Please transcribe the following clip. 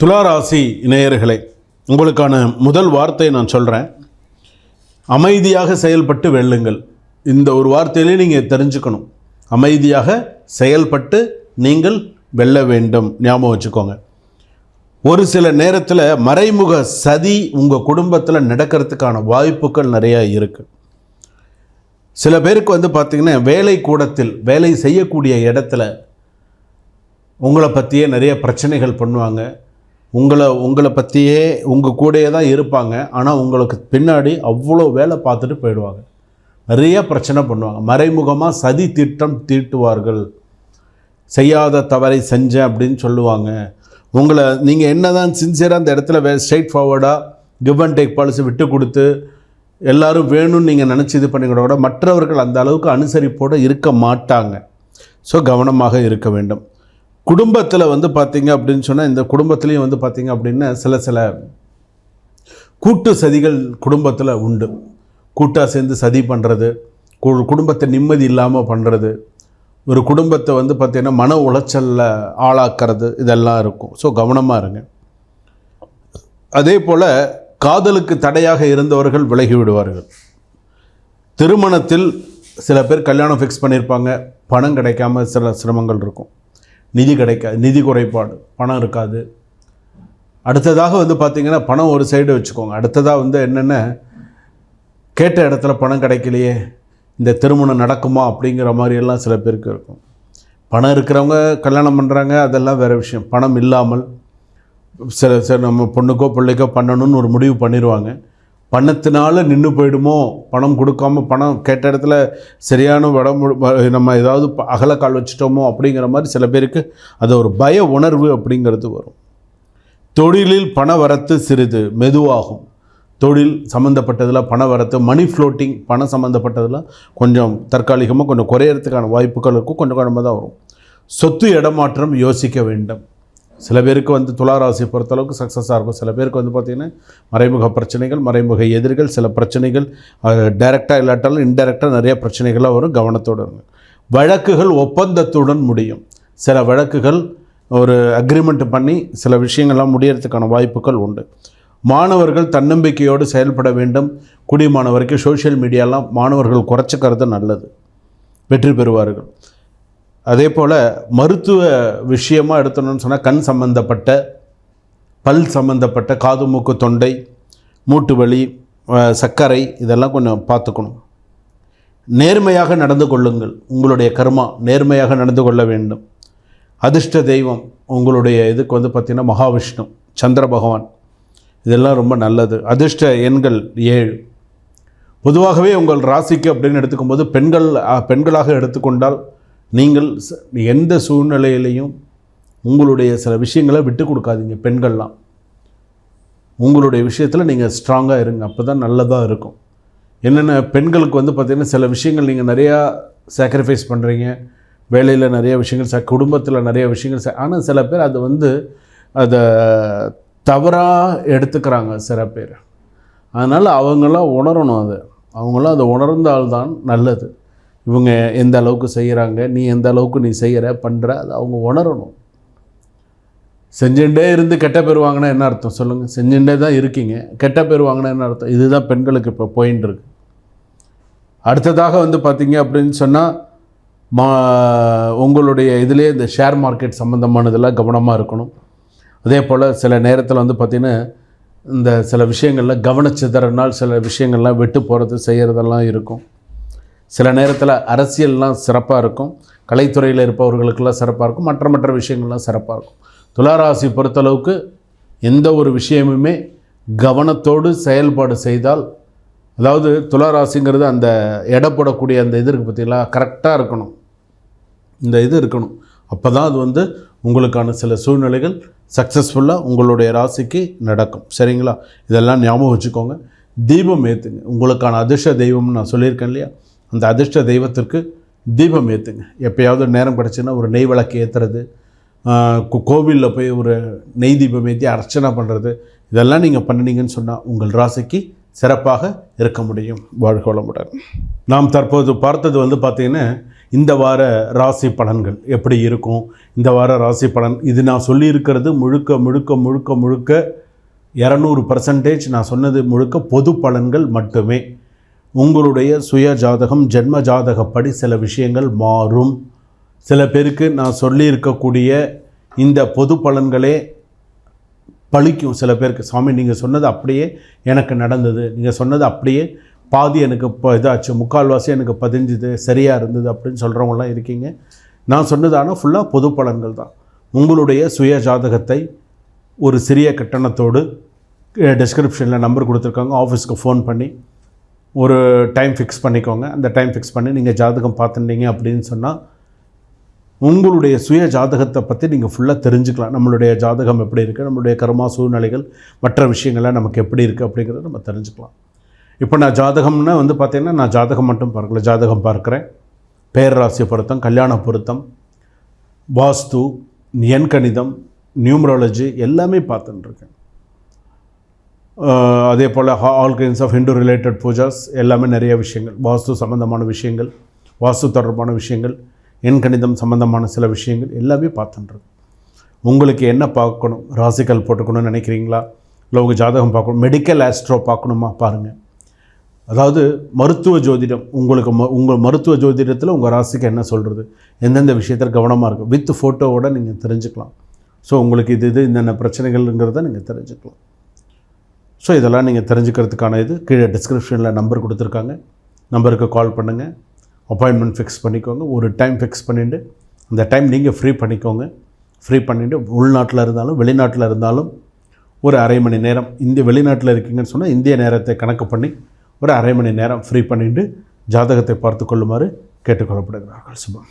துளாராசி நேயர்களே உங்களுக்கான முதல் வார்த்தையை நான் சொல்கிறேன் அமைதியாக செயல்பட்டு வெல்லுங்கள். இந்த ஒரு வார்த்தையிலே நீங்கள் தெரிஞ்சுக்கணும். அமைதியாக செயல்பட்டு நீங்கள் வெல்ல வேண்டும். ஞாபகம் வச்சுக்கோங்க. ஒரு சில நேரத்தில் மறைமுக சதி உங்கள் குடும்பத்தில் நடக்கிறதுக்கான வாய்ப்புகள் நிறையா இருக்குது சில பேருக்கு வந்து பார்த்திங்கன்னா வேலை கூடத்தில் வேலை செய்யக்கூடிய இடத்துல உங்களை பற்றியே நிறைய பிரச்சனைகள் பண்ணுவாங்க. உங்களை உங்களை பற்றியே உங்கள் கூடயே தான் இருப்பாங்க. ஆனால் உங்களுக்கு பின்னாடி அவ்வளோ வேலை பார்த்துட்டு போயிடுவாங்க. நிறைய பிரச்சனை பண்ணுவாங்க. மறைமுகமாக சதி திட்டம் தீட்டுவார்கள். செய்யாத தவறை செஞ்சேன் அப்படின்னு சொல்லுவாங்க. உங்களை நீங்கள் என்ன தான் சின்சியராக அந்த இடத்துல வே ஸ்ட்ரெயிட் ஃபார்வர்டாக கிவ் அண்ட் டேக் பாலிசி விட்டு கொடுத்து எல்லோரும் வேணும்னு நீங்கள் நினச்சி இது பண்ணிக்கூட கூட மற்றவர்கள் அந்த அளவுக்கு அனுசரிப்போடு இருக்க மாட்டாங்க. ஸோ கவனமாக இருக்க வேண்டும். குடும்பத்தில் வந்து பார்த்திங்க அப்படின்னு சொன்னால் இந்த குடும்பத்துலேயும் வந்து பார்த்திங்க அப்படின்னா சில சில கூட்டு சதிகள் குடும்பத்தில் உண்டு. கூட்டாக சேர்ந்து சதி பண்ணுறது குடும்பத்தை நிம்மதி இல்லாமல் பண்ணுறது ஒரு குடும்பத்தை வந்து பார்த்திங்கன்னா மன உளைச்சலில் ஆளாக்கிறது இதெல்லாம் இருக்கும். ஸோ கவனமாக இருங்க. அதே போல் காதலுக்கு தடையாக இருந்தவர்கள் விலகி விடுவார்கள். திருமணத்தில் சில பேர் கல்யாணம் ஃபிக்ஸ் பண்ணியிருப்பாங்க பணம் கிடைக்காம சில சிரமங்கள் இருக்கும். நிதி கிடைக்காது நிதி குறைபாடு பணம் இருக்காது. அடுத்ததாக வந்து பார்த்திங்கன்னா பணம் ஒரு சைடு வச்சுக்கோங்க. அடுத்ததாக வந்து என்னென்ன? கேட்ட இடத்துல பணம் கிடைக்கலையே இந்த திருமணம் நடக்குமா அப்படிங்கிற மாதிரியெல்லாம் சில பேருக்கு இருக்கும். பணம் இருக்கிறவங்க கல்யாணம் பண்ணுறாங்க அதெல்லாம் வேறு விஷயம். பணம் இல்லாமல் சில சில நம்ம பொண்ணுக்கோ பிள்ளைக்கோ பண்ணணும்னு ஒரு முடிவு பண்ணிடுவாங்க பணத்தினால நின்று போயிடுமோ? பணம் கொடுக்காம பணம் கேட்ட இடத்துல சரியான உடம்பு நம்ம ஏதாவது ப- அகலக்கால் வச்சுட்டோமோ அப்படிங்கிற மாதிரி சில பேருக்கு அது ஒரு பய உணர்வு அப்படிங்கிறது வரும். தொழிலில் பண வரத்து சிறிது மெதுவாகும். தொழில் சம்மந்தப்பட்டதில் பண வரத்து மணி ஃப்ளோட்டிங் பணம் சம்மந்தப்பட்டதில் கொஞ்சம் தற்காலிகமாக கொஞ்சம் குறையறதுக்கான வாய்ப்புகள் இருக்கும் கொஞ்சம் கொஞ்சமாக தான் வரும். சொத்து இடமாற்றம் யோசிக்க வேண்டும். சில பேருக்கு வந்து துளாராசியை பொறுத்தளவுக்கு சக்ஸஸாக இருக்கும். சில பேருக்கு வந்து பார்த்திங்கன்னா மறைமுக பிரச்சனைகள் மறைமுக எதிர்கள் சில பிரச்சனைகள் டைரெக்டாக இல்லாட்டாலும் இன்டெரக்டாக நிறைய பிரச்சனைகளாக வரும். கவனத்தோடு இருங்க. வழக்குகள் ஒப்பந்தத்துடன் முடியும். சில வழக்குகள் ஒரு அக்ரிமெண்ட் பண்ணி சில விஷயங்கள்லாம் முடியறதுக்கான வாய்ப்புகள் உண்டு. மாணவர்கள் தன்னம்பிக்கையோடு செயல்பட வேண்டும். குடிமாணவருக்கு சோஷியல் மீடியாலாம் மாணவர்கள் குறைச்சிக்கிறது நல்லது. வெற்றி பெறுவார்கள். அதே போல் மருத்துவ விஷயமாக எடுத்தணும்னு சொன்னால் கண் சம்பந்தப்பட்ட பல் சம்பந்தப்பட்ட காது மூக்கு தொண்டை மூட்டு வலி சர்க்கரை இதெல்லாம் கொஞ்சம் பார்த்துக்கணும். நேர்மையாக நடந்து கொள்ளுங்கள். உங்களுடைய கர்மா நேர்மையாக நடந்து கொள்ள வேண்டும். அதிர்ஷ்ட தெய்வம் உங்களுடைய இதுக்கு வந்து பார்த்திங்கன்னா மகாவிஷ்ணு சந்திர பகவான். இதெல்லாம் ரொம்ப நல்லது. அதிர்ஷ்ட எண்கள் ஏழு. பொதுவாகவே உங்கள் ராசிக்கு அப்படின்னு எடுத்துக்கும்போது பெண்கள் பெண்களாக எடுத்துக்கொண்டால் நீங்கள் ச- எந்த சூழ்நிலையிலையும் உங்களுடைய சில விஷயங்களை விட்டு கொடுக்காதீங்க பெண்கள்லாம். உங்களுடைய விஷயத்தில் நீங்கள் ஸ்ட்ராங்காக இருங்க அப்போ தான் நல்லதாக இருக்கும். என்னென்ன பெண்களுக்கு வந்து பார்த்திங்கன்னா சில விஷயங்கள் நீங்கள் நிறையா சாக்ரிஃபைஸ் பண்ணுறீங்க வேலையில் நிறைய விஷயங்கள் ச குடும்பத்தில் நிறைய விஷயங்கள் ஆனால் சில பேர் அதை வந்து அதை தவறாக எடுத்துக்கிறாங்க சில பேர். அதனால் அவங்களாம் உணரணும் அதை. அவங்களாம் அதை உணர்ந்தால்தான் நல்லது. இவங்க எந்த அளவுக்கு செய்கிறாங்க நீ எந்த அளவுக்கு நீ செய்கிற பண்ணுற அதை அவங்க உணரணும். செஞ்சுட்டே இருந்து கெட்ட பேர் வாங்கினா என்ன அர்த்தம் சொல்லுங்கள் செஞ்சுட்டே தான் இருக்கீங்க கெட்ட பேர் வாங்கினா என்ன அர்த்தம்? இதுதான் பெண்களுக்கு இப்போ போயின்னு இருக்கு. அடுத்ததாக வந்து பார்த்தீங்க அப்படின்னு சொன்னால் மா உங்களுடைய இதிலே இந்த ஷேர் மார்க்கெட் சம்மந்தமானதெல்லாம் கவனமாக இருக்கணும். அதே போல் சில நேரத்தில் வந்து பார்த்திங்கன்னா இந்த சில விஷயங்களில் கவனச்சிதறனால் சில விஷயங்கள்லாம் விட்டு போகிறது செய்கிறதெல்லாம் இருக்கும். சில நேரத்தில் அரசியல்லாம் சிறப்பாக இருக்கும். கலைத்துறையில் இருப்பவர்களுக்கெல்லாம் சிறப்பாக இருக்கும். மற்ற மற்ற விஷயங்கள்லாம் சிறப்பாக இருக்கும். துளாராசி பொறுத்தளவுக்கு எந்த ஒரு விஷயமுமே கவனத்தோடு செயல்பாடு செய்தால் அதாவது துளாராசிங்கிறது அந்த எடை போடக்கூடிய அந்த இது இருக்குது பார்த்தீங்களா கரெக்டாக இருக்கணும். இந்த இது இருக்கணும். அப்போ தான் அது வந்து உங்களுக்கான சில சூழ்நிலைகள் சக்ஸஸ்ஃபுல்லாக உங்களுடைய ராசிக்கு நடக்கும். சரிங்களா? இதெல்லாம் ஞாபகம் வச்சுக்கோங்க. தீபம் ஏற்றுங்க உங்களுக்கான அதிர்ஷ்ட தெய்வம்னு நான் சொல்லியிருக்கேன் இல்லையா? அந்த அதிர்ஷ்ட தெய்வத்திற்கு தீபம் ஏற்றுங்க எப்போயாவது நேரம் கிடச்சின்னா ஒரு நெய் விளக்கு ஏற்றுறது கோவிலில் போய் ஒரு நெய் தீபம் ஏற்றி அர்ச்சனை பண்ணுறது இதெல்லாம் நீங்கள் பண்ணினீங்கன்னு சொன்னால் உங்கள் ராசிக்கு சிறப்பாக இருக்க முடியும். வாழ்க வளமுடன். நாம் தற்போது பார்த்தது வந்து பார்த்திங்கன்னா இந்த வார ராசி பலன்கள் எப்படி இருக்கும் இந்த வார ராசி பலன் இது நான் சொல்லியிருக்கிறது முழுக்க முழுக்க முழுக்க முழுக்க இரநூறு பர்சன்டேஜ் நான் சொன்னது முழுக்க பொது பலன்கள் மட்டுமே. உங்களுடைய சுய ஜாதகம் ஜென்ம ஜாதகப்படி சில விஷயங்கள் மாறும். சில பேருக்கு நான் சொல்லியிருக்கக்கூடிய இந்த பொது பலன்களே பழிக்கும். சில பேருக்கு சாமி நீங்கள் சொன்னது அப்படியே எனக்கு நடந்தது. நீங்கள் சொன்னது அப்படியே பாதி எனக்கு இப்போ இதாச்சு. முக்கால்வாசி எனக்கு பதிஞ்சுது. சரியாக இருந்தது அப்படின்னு சொல்கிறவங்களாம் இருக்கீங்க. நான் சொன்னது ஆனால் ஃபுல்லாக பொது பலன்கள் தான். உங்களுடைய சுய ஜாதகத்தை ஒரு சிறிய கட்டணத்தோடு டிஸ்கிரிப்ஷனில் நம்பர் கொடுத்துருக்காங்க. ஆஃபீஸ்க்கு ஃபோன் பண்ணி ஒரு டைம் ஃபிக்ஸ் பண்ணிக்கோங்க. அந்த டைம் ஃபிக்ஸ் பண்ணி நீங்கள் ஜாதகம் பார்த்துட்டீங்க அப்படின்னு சொன்னால் உங்களுடைய சுய ஜாதகத்தை பற்றி நீங்கள் ஃபுல்லாக தெரிஞ்சுக்கலாம். நம்மளுடைய ஜாதகம் எப்படி இருக்குது நம்மளுடைய கர்மா சூழ்நிலைகள் மற்ற விஷயங்கள்லாம் நமக்கு எப்படி இருக்குது அப்படிங்கிறத நம்ம தெரிஞ்சுக்கலாம். இப்போ நான் ஜாதகம்னா வந்து பார்த்தீங்கன்னா நான் ஜாதகம் மட்டும் பார்க்கல ஜாதகம் பார்க்குறேன். பேரராசி பொருத்தம் கல்யாண பொருத்தம் வாஸ்து எண்கணிதம் நியூமராலஜி எல்லாமே பார்த்துட்டுருக்கேன் அதே போல் all kinds of Hindu related pujas எல்லாமே நிறைய விஷயங்கள். வாஸ்து சம்மந்தமான விஷயங்கள் வாஸ்து தொடர்பான விஷயங்கள் எண் கணிதம் சம்மந்தமான சில விஷயங்கள் எல்லாமே பார்த்துட்டுருக்கு உங்களுக்கு என்ன பார்க்கணும்? ராசிக்கல் போட்டுக்கணும்னு நினைக்கிறீங்களா? இல்லை உங்கள் ஜாதகம் பார்க்கணும். மெடிக்கல் ஆஸ்ட்ரோ பார்க்கணுமா? பாருங்கள் அதாவது மருத்துவ ஜோதிடம் உங்களுக்கு ம உங்கள் மருத்துவ ஜோதிடத்தில் உங்கள் ராசிக்கு என்ன சொல்கிறது எந்தெந்த விஷயத்தில் கவனமாக இருக்கும் வித் ஃபோட்டோவோட நீங்கள் தெரிஞ்சுக்கலாம். ஸோ உங்களுக்கு இது இது என்னென்ன பிரச்சனைகள்ங்கிறத நீங்கள் தெரிஞ்சுக்கலாம். ஸோ இதெல்லாம் நீங்கள் தெரிஞ்சுக்கிறதுக்கான இது. கீழே டிஸ்கிரிப்ஷனில் நம்பர் கொடுத்துருக்காங்க. நம்பருக்கு கால் பண்ணுங்கள் அப்பாயின்மெண்ட் ஃபிக்ஸ் பண்ணிக்கோங்க. ஒரு டைம் ஃபிக்ஸ் பண்ணிவிட்டு அந்த டைம் நீங்கள் ஃப்ரீ பண்ணிக்கோங்க. ஃப்ரீ பண்ணிவிட்டு உள்நாட்டில் இருந்தாலும் வெளிநாட்டில் இருந்தாலும் ஒரு அரை மணி நேரம் இந்திய வெளிநாட்டில் இருக்கீங்கன்னு சொன்னால் இந்திய நேரத்தை கணக்கு பண்ணி ஒரு அரை மணி நேரம் ஃப்ரீ பண்ணிவிட்டு ஜாதகத்தை பார்த்து கொள்ளுமாறு கேட்டுக்கொள்ளப்படுகிறார்கள். சுபம்.